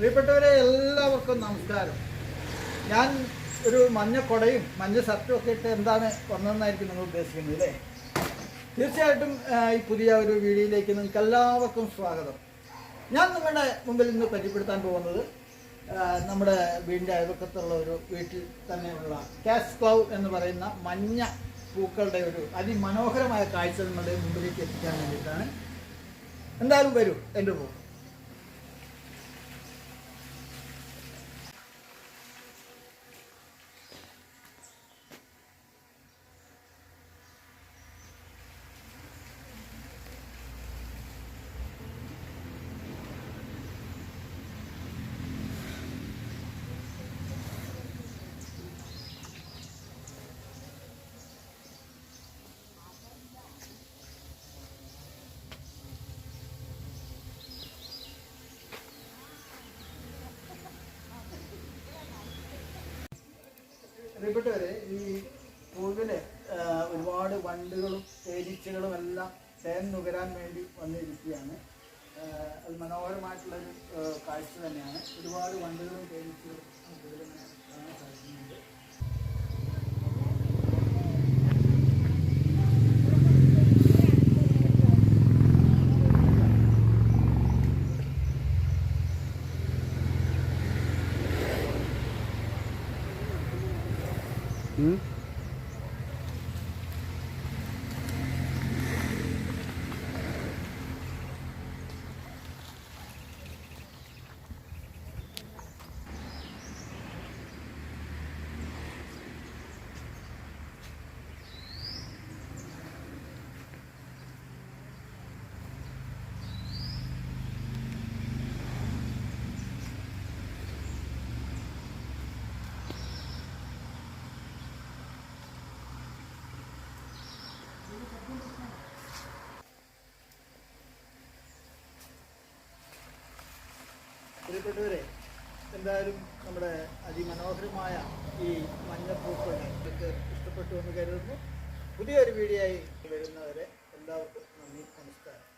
പ്രിയപ്പെട്ടവരെ എല്ലാവർക്കും നമസ്കാരം. ഞാൻ ഒരു മഞ്ഞ കൊടയും മഞ്ഞ ഷർട്ടും ഒക്കെ ഇട്ട് എന്താണ് വന്നതെന്നായിരിക്കും നിങ്ങൾ ഉദ്ദേശിക്കുന്നത് അല്ലേ? തീർച്ചയായിട്ടും ഈ പുതിയ ഒരു വീഡിയോയിലേക്ക് നിങ്ങൾക്ക് എല്ലാവർക്കും സ്വാഗതം. ഞാൻ നിങ്ങളുടെ മുമ്പിൽ ഇന്ന് പരിചയപ്പെടുത്താൻ പോകുന്നത് നമ്മുടെ വീടിന്റെ അയൽവക്കത്തുള്ള ഒരു വീട്ടിൽ തന്നെയുള്ള കാസ് ക്ലൗ എന്ന് പറയുന്ന മഞ്ഞ പൂക്കളുടെ ഒരു അതിമനോഹരമായ കാഴ്ച നിങ്ങളുടെ മുമ്പിലേക്ക് എത്തിക്കാൻ വേണ്ടിയിട്ടാണ്. എന്തായാലും വരൂ എന്റെ പോകും പ്രിയപ്പെട്ടവരെ ഈ പൂവിലെ ഒരുപാട് വണ്ടുകളും തേനീച്ചകളും എല്ലാം തേൻ നുകരാൻ വേണ്ടി വന്നിരിക്കുകയാണ്. അത് മനോഹരമായിട്ടുള്ളൊരു കാഴ്ച തന്നെയാണ്. ഒരുപാട് വണ്ടുകളും തേനീച്ചകളും Hmm? പ്രിയപ്പെട്ടവരെ എന്തായാലും നമ്മുടെ അതിമനോഹരമായ ഈ മഞ്ഞപ്പൂക്കൾ നിങ്ങൾക്ക് ഇഷ്ടപ്പെട്ടു എന്ന് കരുതുന്നു. പുതിയൊരു വീഡിയോ ആയി വരുന്നവരെ എല്ലാവർക്കും നന്ദി നമസ്കാരം.